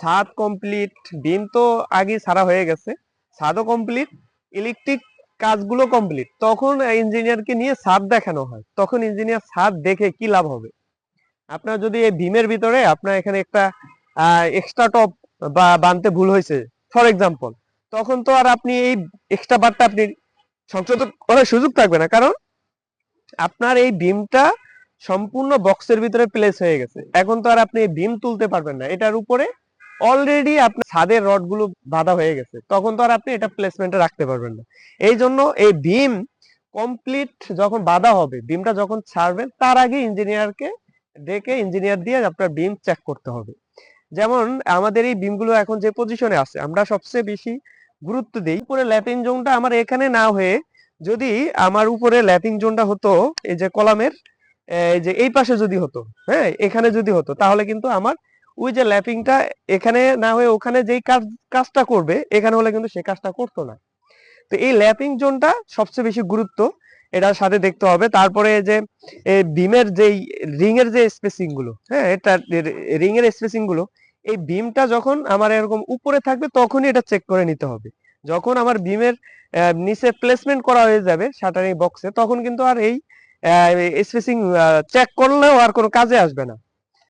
ছাদ কমপ্লিট বিম তো আগে সারা হয়ে গেছে। ছাদও কমপ্লিট ইলেকট্রিক কাজগুলো কমপ্লিট তখন ইঞ্জিনিয়ারকে নিয়ে ছাদ দেখানো হয়। তখন ইঞ্জিনিয়ার ছাদ দেখে কি লাভ হবে? আপনার যদি এই বিমের ভিতরে আপনার এখানে একটা এক্সট্রা টপ বা বানতে ভুল হয়েছে ফর এক্সাম্পল তখন তো আর আপনি এই এক্সট্রা বারটা আপনি সংশোধন করার সুযোগ থাকবে না। কারণ আপনার এই বিমটা সম্পূর্ণ বক্সের ভিতরে প্লেস হয়ে গেছে। এখন তো আর আপনি বিম তুলতে পারবেন না। এটার উপরে অলরেডি আপনার ছাদের রডগুলো বাঁধা হয়ে গেছে। তখন তো আর আপনি এটা প্লেসমেন্টে রাখতে পারবেন না। এই জন্য এই বিম কমপ্লিট যখন বাঁধা হবে বিমটা যখন ছাড়বেন, তার আগে ইঞ্জিনিয়ারকে ডেকে ইঞ্জিনিয়ার দিয়ে আপনার বিম চেক করতে হবে। যেমন আমাদের এই বিমগুলো এখন যে পজিশনে আছে, আমরা সবচেয়ে বেশি গুরুত্ব দিই। উপরে ল্যাপিং জোনটা আমার এখানে না হয়ে যদি আমার উপরে ল্যাপিং জোনটা হতো, এই যে কলামের, এই যে এই পাশে যদি হতো হ্যাঁ এখানে যদি হতো, তাহলে কিন্তু আমার ওই যে ল্যাপিংটা এখানে না হয়ে ওখানে যেই কাজ, কাজটা করবে, এখানে হলে কিন্তু সে কাজটা করতো না। তো এই ল্যাপিং জোনটা সবচেয়ে বেশি গুরুত্ব এটার সাথে দেখতে হবে। তারপরে যে বিমের যেই রিং এর যে স্পেসিংগুলো হ্যাঁ এটা রিং এর স্পেসিংগুলো, এই বিমটা যখন আমার এরকম উপরে থাকবে তখনই এটা চেক করে নিতে হবে। যখন আমার বিমের নিচে প্লেসমেন্ট করা হয়ে যাবে শাটারিং বক্সে তখন কিন্তু আর এই স্পেসিং চেক করলেও আর কোনো কাজে আসবে না।